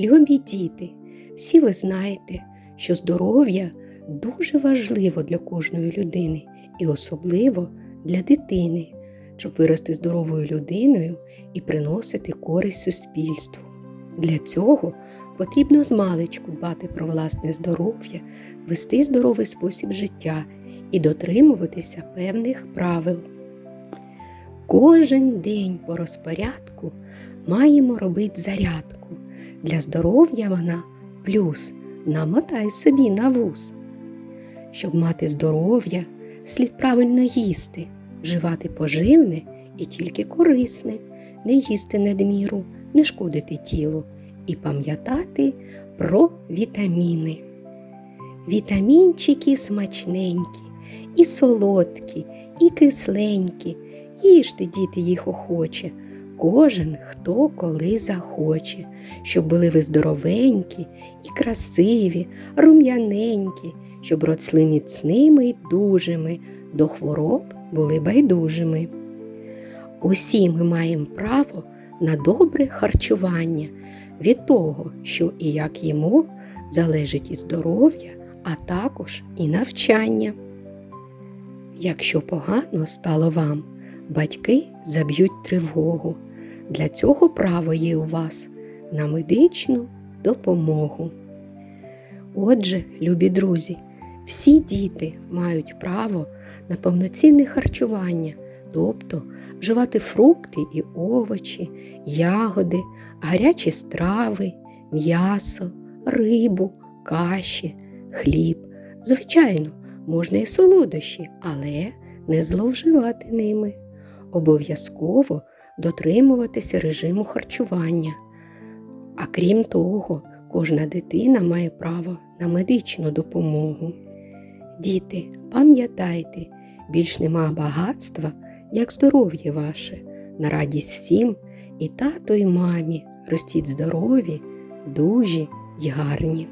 Любі діти, всі ви знаєте, що здоров'я дуже важливо для кожної людини і особливо для дитини, щоб вирости здоровою людиною і приносити користь суспільству. Для цього потрібно змалечку дбати про власне здоров'я, вести здоровий спосіб життя і дотримуватися певних правил. Кожен день по розпорядку маємо робити зарядку. Для здоров'я вона плюс намотай собі на вуз. Щоб мати здоров'я, слід правильно їсти, вживати поживне і тільки корисне, не їсти надміру, не шкодити тілу і пам'ятати про вітаміни. Вітамінчики смачненькі, і солодкі, і кисленькі, їжте, діти, їх охоче, кожен хто коли захоче, щоб були ви здоровенькі і красиві, рум'яненькі, щоб росли міцними й дужими, до хвороб були байдужими. Усі ми маємо право на добре харчування від того, що і як їмо, залежить і здоров'я, а також і навчання. Якщо погано стало вам, батьки заб'ють тривогу. Для цього право є у вас на медичну допомогу. Отже, любі друзі, всі діти мають право на повноцінне харчування, тобто вживати фрукти і овочі, ягоди, гарячі страви, м'ясо, рибу, каші, хліб. Звичайно, можна і солодощі, але не зловживати ними. Обов'язково дотримуватися режиму харчування. А крім того, кожна дитина має право на медичну допомогу. Діти, пам'ятайте, більш нема багатства, як здоров'я ваше, на радість всім і тато, і мамі ростіть здорові, дужі й гарні.